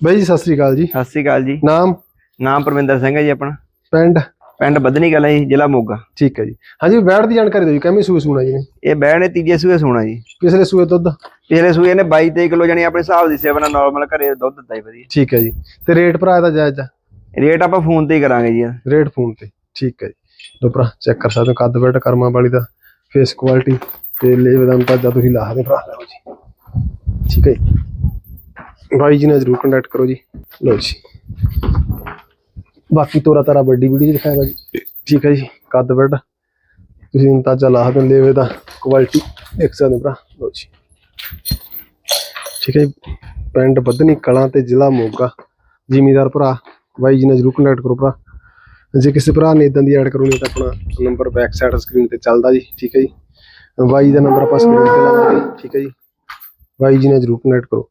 ਬਾਈ ਜੀ ਸਤਿ ਸ੍ਰੀ ਅਕਾਲ ਜੀ। ਸਤਿ ਸ਼੍ਰੀ ਅਕਾਲ ਜੀ। ਨਾਮ? ਨਾਮ ਪਰਮਿੰਦਰ ਸਿੰਘ ਹੈ ਜੀ ਆਪਣਾ। ਪਿੰਡ? ਪਿੰਡ ਬੱਧਨੀ ਕਲਾਂ ਜੀ ਜ਼ਿਲ੍ਹਾ ਮੋਗਾ। ਠੀਕ ਹੈ ਜੀ। ਹਾਂਜੀ ਬੈੜ ਦੀ ਜਾਣਕਾਰੀ ਦਿਓ ਜੀ ਕਿਵੇਂ ਸੂਏ ਸੂਣਾ ਜੀ ਨੇ? ਇਹ ਬੈੜ ਨੇ ਤੀਜੇ ਸੂਏ ਸੋਣਾ ਜੀ। ਪਿਛਲੇ ਸੂਏ ਦੁੱਧ? ਪਿਛਲੇ ਸੂਏ ਨੇ 22 23 ਕਿਲੋ ਜਾਨੀ ਆਪਣੇ ਹਿਸਾਬ ਦੀ ਸੇਵਾ ਨਾਲ ਨਾਰਮਲ ਘਰੇ ਦੁੱਧ ਦਿੱਤਾ ਜੀ ਵਧੀਆ। ਠੀਕ ਹੈ ਜੀ। ਤੇ ਰੇਟ ਭਰਾ ਇਹਦਾ ਜਾਇਜ਼ ਆ? ਰੇਟ ਆਪਾਂ ਫੋਨ ਤੇ ਹੀ ਕਰਾਂਗੇ ਜੀ ਰੇਟ ਫੋਨ ਤੇ ਠੀਕ ਹੈ ਜੀ। ਲੋ ਭਰਾ ਚੈੱਕ ਕਰ ਸਕਦੇ ਹੋ ਕੱਦ ਬੈਠ ਕਰਮਾਂ ਵਾਲੀ ਦਾ ਫੇਸ ਕੁਆਲਿਟੀ ਤੇ ਲੇਵ ਦਾ ਅੰਦਾਜ਼ਾ ਤੁਸੀਂ ਲਾ ਸਕਦੇ ਭਰਾ। ਲਓ ਜੀ। ਠੀਕ ਹੈ ਜੀ। ਬਾਈ ਜੀ ਨਾਲ ਜਰੂਰ ਕੰਟੈਕਟ ਕਰੋ ਜੀ। ਲਓ ਜੀ। ਬਾਕੀ ਤੋਰਾ ਤਾਰਾ ਵੱਡੀ ਵੀਡੀਓ ਦਿਖਾਇਆ ਜੀ। ਠੀਕ ਹੈ ਜੀ, ਕੱਦ ਬੈਠ ਤੁਸੀਂ ਅੰਦਾਜ਼ਾ ਲਾ ਸਕਦੇ ਹੋ ਤਾਂ ਕੁਆਲਿਟੀ ਦੇਖ ਸਕਦੇ ਭਰਾ। ਲਓ ਜੀ। ਠੀਕ ਹੈ ਜੀ, ਪਿੰਡ ਬੱਧਨੀ ਕਲਾਂ ਤੇ ਜ਼ਿਲ੍ਹਾ ਮੋਗਾ। ਜ਼ਿਮੀਦਾਰ ਭਰਾ, ਬਾਈ ਜੀ ਨਾਲ ਜਰੂਰ ਕੰਟੈਕਟ ਕਰੋ ਭਰਾ। ਜੇ ਕਿਸੇ ਭਰਾ ਨੇ ਇਦਾਂ ਦੀ ਐਡ ਕਰਨੀ ਤਾਂ ਆਪਣਾ ਨੰਬਰ ਬੈਕ ਸਾਈਡ ਸਕਰੀਨ ਤੇ ਚੱਲਦਾ ਜੀ। ਠੀਕ ਹੈ ਜੀ। ਬਾਈ ਦਾ ਨੰਬਰ ਆਪਾਂ ਸਕਰੀਨ ਤੇ ਲਾਵਾਂਗੇ। ਠੀਕ ਹੈ ਜੀ। ਬਾਈ ਜੀ ਨਾਲ ਜਰੂਰ ਕੰਟੈਕਟ ਕਰੋ।